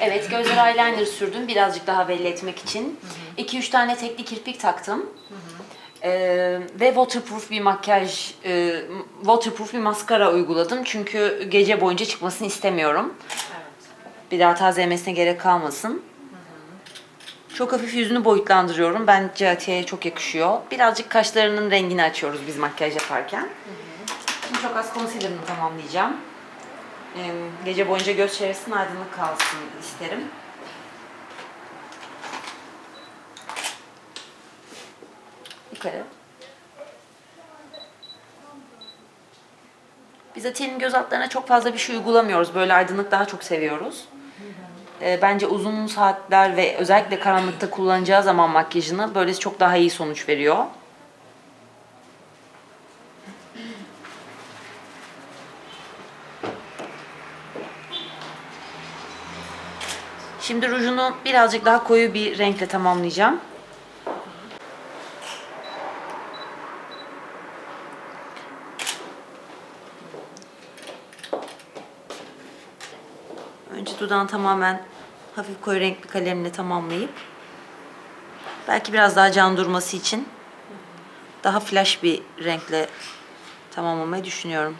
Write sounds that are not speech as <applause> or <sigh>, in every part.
Evet, gözler eyeliner sürdüm birazcık daha belli etmek için. 2-3 tane tekli kirpik taktım. Ee, ve waterproof bir makyaj, e, waterproof bir maskara uyguladım. Çünkü gece boyunca çıkmasını istemiyorum. Bir daha tazelemesine gerek kalmasın. Çok hafif yüzünü boyutlandırıyorum. Bence Atiye'ye çok yakışıyor. Birazcık kaşlarının rengini açıyoruz biz makyaj yaparken. Şimdi çok az concealer'ını tamamlayacağım. Ee, Gece boyunca göz çevresinin aydınlık kalsın isterim. Yukarı. Biz Atiye'nin göz altlarına çok fazla bir şey uygulamıyoruz. Böyle aydınlık daha çok seviyoruz. Ee, bence uzun saatler ve özellikle karanlıkta kullanacağı zaman makyajını böylesi çok daha iyi sonuç veriyor. Şimdi rujunu birazcık daha koyu bir renkle tamamlayacağım. Önce dudağını tamamen hafif koyu renk bir kalemle tamamlayıp belki biraz daha can durması için daha flash bir renkle tamamlamayı düşünüyorum.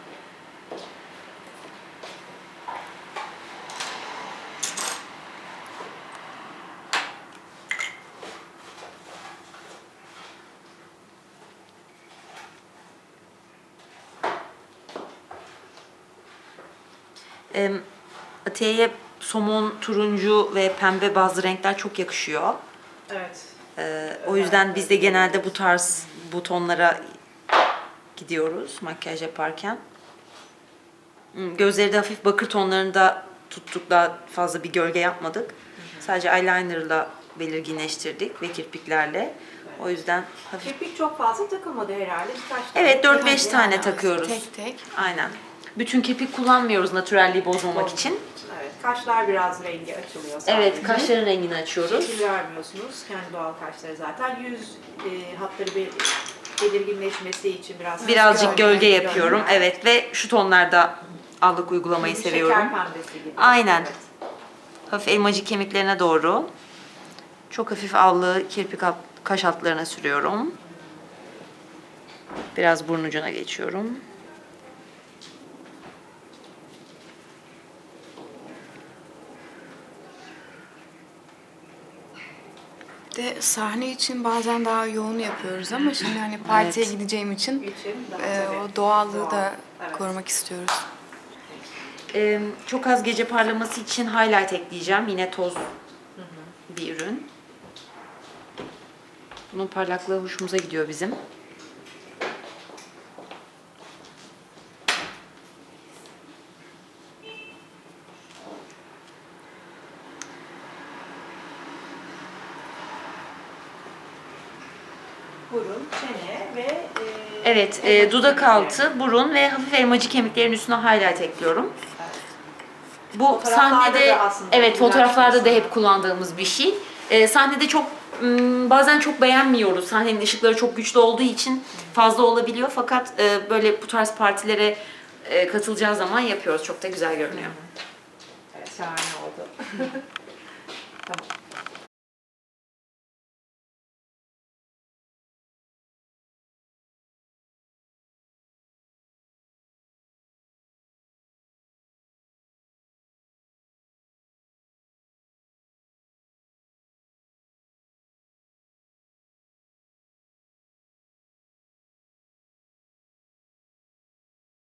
Em, Atiye'ye somon, turuncu ve pembe bazı renkler çok yakışıyor. Evet. Ee, o yüzden biz de genelde bu tarz bu tonlara gidiyoruz makyaj yaparken. Hmm, Gözleri de hafif bakır tonlarında tuttuk. Daha fazla bir gölge yapmadık. Sadece eyelinerla belirginleştirdik ve kirpiklerle. O yüzden hafif... Kirpik çok fazla takılmadı herhalde. Birkaç tane. Evet 4-5 Hadi. tane takıyoruz. Tek tek. Aynen. Bütün kirpik kullanmıyoruz naturalliği bozmamak için. Evet. Kaşlar biraz rengi açılıyor sadece. Evet, kaşların rengini açıyoruz. Şekil vermiyorsunuz. Kendi doğal kaşları zaten. Yüz e, hatları bir belirginleşmesi için biraz Birazcık gölge gölge yapıyorum. Evet ve şu tonlarda allık uygulamayı Bir seviyorum. Şeker pembesi gibi. Aynen. Evet. Hafif elmacık kemiklerine doğru. Çok hafif allığı kirpik alt, kaş altlarına sürüyorum. Biraz burun ucuna geçiyorum. De sahne için bazen daha yoğun yapıyoruz ama şimdi hani partiye Evet. gideceğim için e, o doğallığı da korumak istiyoruz. Ee, çok az gece parlaması için highlight ekleyeceğim. Yine toz bir ürün. Bunun parlaklığı hoşumuza gidiyor bizim. Burun, çene ve e, Evet, e, dudak altı, burun ve hafif elmacık kemiklerin üstüne highlight ekliyorum. Bu sahnede, evet fotoğraflarda da hep kullandığımız bir şey. E, sahnede çok bazen çok beğenmiyoruz. Sahnenin ışıkları çok güçlü olduğu için fazla olabiliyor. Fakat e, böyle bu tarz partilere e, katılacağı zaman yapıyoruz. Çok da güzel görünüyor. Evet, şahane oldu. <laughs>